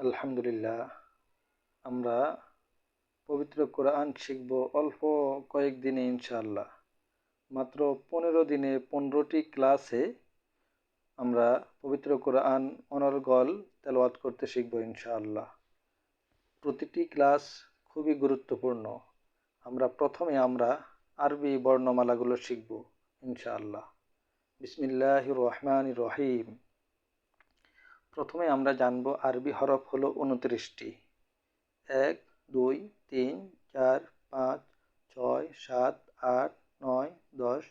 আলহামদুলিল্লাহ, আমরা পবিত্র কোরআন শিখব অল্প কয়েকদিনে ইনশাআল্লাহ। মাত্র পনেরো দিনে পনেরোটি ক্লাসে আমরা পবিত্র কোরআন অনর্গল তেলাওয়াত করতে শিখব ইনশাআল্লাহ। প্রতিটি ক্লাস খুবই গুরুত্বপূর্ণ। আমরা প্রথমে আমরা আরবি বর্ণমালাগুলো শিখব ইনশাআল্লাহ। বিসমিল্লাহ রহমান রহিম। প্রথমে আমরা জানব আরবি হরফ হলো উনত্রিশটি এক, দুই, তিন, চার, পাঁচ, ছয়, সাত, আট, নয়, দশ,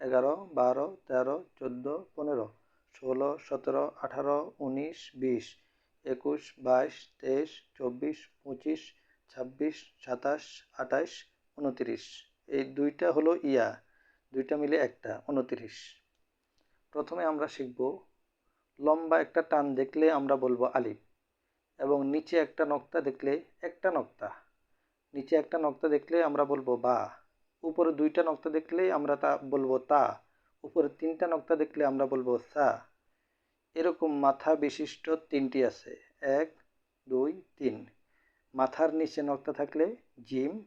এগারো, বারো, তেরো, চোদ্দ, পনেরো, ষোলো, সতেরো, আঠারো, উনিশ, বিশ, একুশ, বাইশ, তেইশ, চব্বিশ, পঁচিশ, ছাব্বিশ, সাতাশ, আঠাশ উনত্রিশ এই দুইটা হলো ইয়া, দুইটা মিলে একটা উনত্রিশ প্রথমে আমরা শিখব লম্বা একটা টান দেখলে আমরা বলব আলিফ এবং নিচে একটা নক্তা দেখলে একটা নক্তা। নিচে একটা নক্তা দেখলে আমরা বলব বা। উপরে দুইটা নক্তা দেখলে আমরা তা বলব তা। উপরে তিনটা নক্তা দেখলে আমরা বলব সা। এরকম মাথা বিশিষ্ট তিনটি আছে। এক, দুই, তিন। মাথার নিচে নক্তা থাকলে জিম,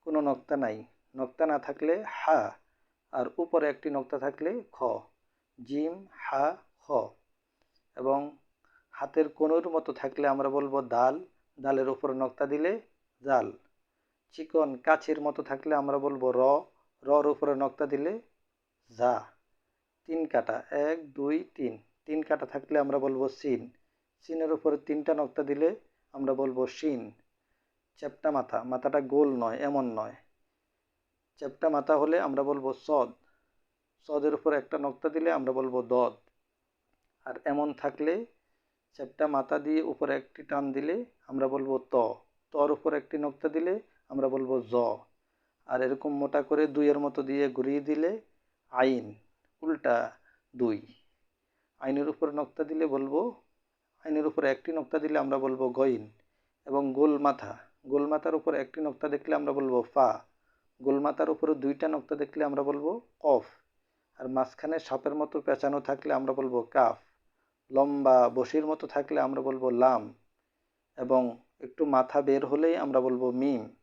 কোনো নক্তা নাই। নক্তা না থাকলে হা। আর উপরে একটি নক্তা থাকলে খ। জিম, হা খ এবং হাতের কোনোর মতো থাকলে আমরা বলব দাল। দালের উপরে নক্তা দিলে জাল। চিকন কাছের মতো থাকলে আমরা বলব র। রর উপরে নক্তা দিলে যা। তিন কাটা, এক, দুই, তিন। তিন কাটা থাকলে আমরা বলব সিন। সিনের উপরে তিনটা নক্তা দিলে আমরা বলব শিন। চ্যাপটা মাথা। মাথাটা গোল নয়, এমন নয়। চ্যাপটা মাথা হলে আমরা বলব সদ। সদের উপর একটা নক্তা দিলে আমরা বলব দদ। আর এমন থাকলে চ্যাপটা মাথা দিয়ে উপরে একটি টান দিলে আমরা বলব ত। তর উপর একটি নক্তা দিলে আমরা বলব জ। আর এরকম মোটা করে দুইয়ের মতো দিয়ে ঘুরিয়ে দিলে আইন, উল্টা দুই। আইনের উপর নক্তা দিলে বলব, আইনের উপর একটি নক্তা দিলে আমরা বলব গইন এবং গোল মাথা। গোল মাথার উপর একটি নক্তা দেখলে আমরা বলব ফা। গোল মাথার উপরে দুইটা নক্তা দেখলে আমরা বলব কফ। আর মাঝখানে সাপের মতো পেঁচানো থাকলে আমরা বলব কাফ। লম্বা বসির মতো থাকলে আমরা বলব লাম এবং একটু মাথা বের হলেই আমরা বলব মিম।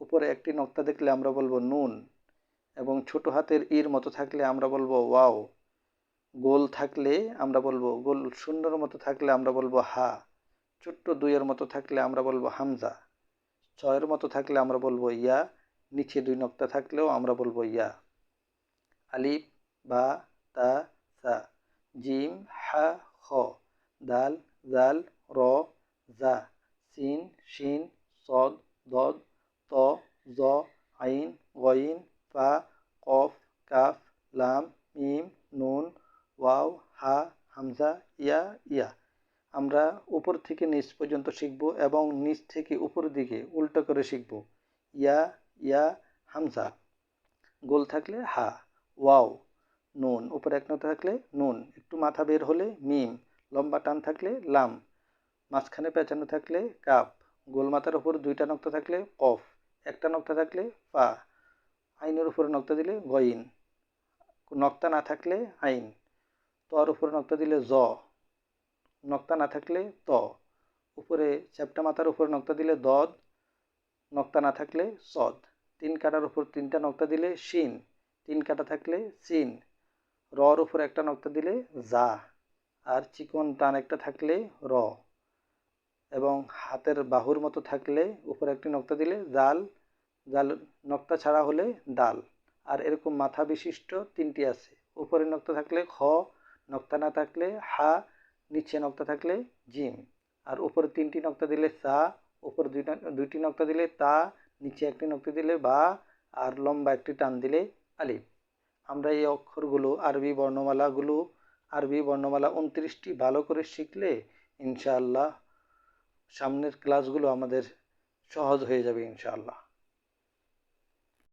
উপরে একটি নক্তা দেখলে আমরা বলব নুন এবং ছোট হাতের ইর মতো থাকলে আমরা বলব ওয়াও। গোল থাকলে আমরা বলব, গোল শূন্যর মতো থাকলে আমরা বলব হা। ছোট্ট দুইয়ের মতো থাকলে আমরা বলব হামজা। ছয়ের মতো থাকলে আমরা বলব ইয়া। নিচে দুই নক্তা থাকলেও আমরা বলব ইয়া। আলিফ, বা, তা, সা, জিম, হা খ দাল, জাল, র, জা। সিন শিন, সদ, দদ, ত, জ, আইন, গইন, ফা, কফ, কাফ, লাম, মিম, নুন, ওয়াও, হা, হামজা, ইয়া ইয়া। আমরা উপর থেকে নিচ পর্যন্ত শিখব এবং নিচ থেকে উপর দিকে উল্টো করে শিখব। ইয়া ইয়া, হামজা। গোল থাকলে হা। ওয়াও। নুন। উপরে এক নতা থাকলে নুন। একটু মাথা বের হলে মিম। লম্বা টান থাকলে লাম। মাঝখানে পেঁচানো থাকলে কাপ। গোল মাথার উপর দুইটা নক্তা থাকলে কফ। একটা নক্তা থাকলে পা আইনের উপরে নক্তা দিলে গইন। নক্তা না থাকলে আইন। তর উপরে নক্তা দিলে জ। নক্তা না থাকলে ত। উপরে চ্যাপটা মাথার উপর নক্তা দিলে দদ। নক্তা না থাকলে সদ। তিন কাটার উপর তিনটা নক্তা দিলে শিন। তিন কাটা থাকলে সিন। রর উপর একটা নক্তা দিলে জা আর চিকন টান একটা থাকলে র, এবং হাতের বাহুর মতো থাকলে উপরে একটি নক্তা দিলে জাল জাল নক্তা ছাড়া হলে ডাল, আর এরকম মাথা বিশিষ্ট তিনটি আছে। উপরে নক্তা থাকলে খ নক্তা না থাকলে হা, নিচে নক্তা থাকলে জিম, আর উপরে তিনটি নক্তা দিলে সা, উপরে দুইটা, দুইটি নক্তা দিলে তা, নিচে একটি নক্তা দিলে বা, আর লম্বা একটি টান দিলে আলিফ। আমরা এই অক্ষরগুলো আরবি বর্ণমালাগুলো আরবি বর্ণমালা উনত্রিশটি ভালো করে শিখলে ইনশাআল্লাহ সামনের ক্লাসগুলো আমাদের সহজ হয়ে যাবে ইনশাআল্লাহ।